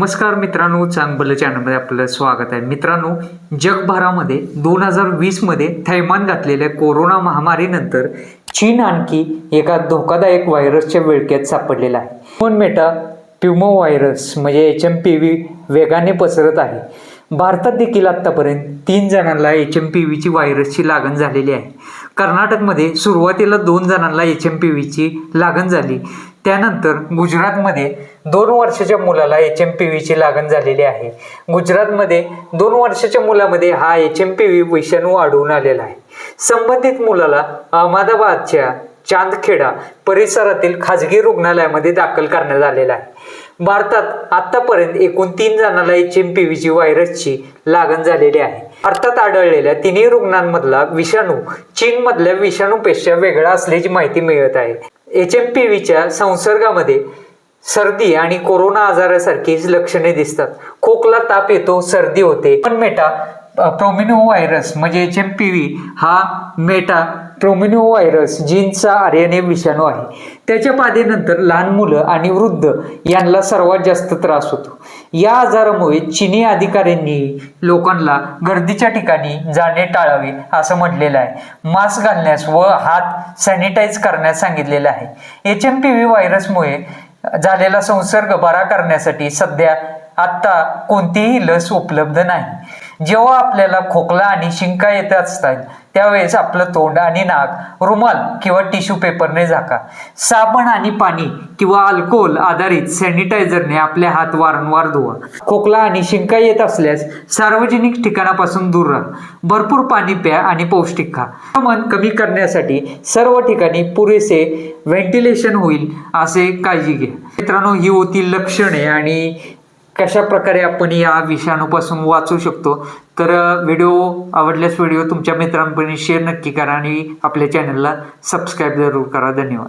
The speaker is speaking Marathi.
नमस्कार मित्रांनो चांगबल चॅनलमध्ये आपलं स्वागत आहे. मित्रांनो जगभरामध्ये दोन हजार वीसमध्ये थैमान घातलेल्या कोरोना महामारीनंतर चीन आणखी एका धोकादायक व्हायरसच्या विळक्यात सापडलेला आहे. पण मेटा प्युमो व्हायरस म्हणजे एच एम पी व्ही वेगाने पसरत आहे. भारतात देखील आत्तापर्यंत तीन जणांना एच एम पी व्हीची व्हायरसची लागण झालेली आहे. कर्नाटकमध्ये सुरुवातीला दोन जणांना एच एम पी व्हीची लागण झाली. त्यानंतर गुजरातमध्ये दोन वर्षाच्या मुलाला एच एम पी व्हीची लागण झालेली आहे. गुजरातमध्ये दोन वर्षाच्या मुलामध्ये हा एच एम पी व्ही विषाणू आढळून आलेला आहे. संबंधित मुलाला अहमदाबादच्या चांदखेडा परिसरातील खाजगी रुग्णालयामध्ये दाखल करण्यात आलेला आहे. भारतात आतापर्यंत एकूण तीन जणांना एच एम पी व्हीची व्हायरसची लागण झालेली आहे. भारतात आढळलेल्या तिन्ही रुग्णांमधला विषाणू चीनमधल्या विषाणूपेक्षा वेगळा असल्याची माहिती मिळत आहे. एच एम पी व्हीच्या संसर्गामध्ये सर्दी आणि कोरोना आजारासारखीच लक्षणे दिसतात. खोकला ताप येतो सर्दी होते. पण मेटा प्रोमिनो व्हायरस म्हणजे एच एम पी व्ही हा मेटा प्रोमिनो व्हायरस जीनचा आर एन ए विषाणू आहे. त्याच्या बाधेनंतर लहान मुलं आणि वृद्ध यांना सर्वात जास्त त्रास होतो. या आजारामुळे चिनी अधिकाऱ्यांनी लोकांना गर्दीच्या ठिकाणी जाणे टाळावे असं म्हटलेलं आहे. मास्क घालण्यास व हात सॅनिटाईज करण्यास सांगितलेलं आहे. एच एम पी व्ही व्हायरसमुळे झालेला संसर्ग बरा करण्यासाठी सध्या आत्ता कोणतीही लस उपलब्ध नाही. जेव्हा आपल्याला खोकला आणि शिंका येत असतात त्यावेळेस आपलं तोंड आणि नाक रुमाल किंवा टिश्यू पेपरने झाका. साबण आणि पाणी किंवा अल्कोहोल आधारित सॅनिटायझरने आपले हात वारंवार धुवा. खोकला आणि शिंका येत असल्यास सार्वजनिक ठिकाणापासून दूर राहा. भरपूर पाणी प्या आणि पौष्टिक खा. मन कमी करण्यासाठी सर्व ठिकाणी पुरेसे व्हेंटिलेशन होईल असे काळजी घ्या. मित्रांनो ही होती लक्षणे आणि कशा प्रकारे आपण या विषाणूपासून वाचू शकतो? तर व्हिडिओ आवडल्यास व्हिडिओ तुमच्या मित्रांपर्यंत शेअर नक्की करा आणि आपल्या चॅनलला सबस्क्राईब जरूर करा. धन्यवाद.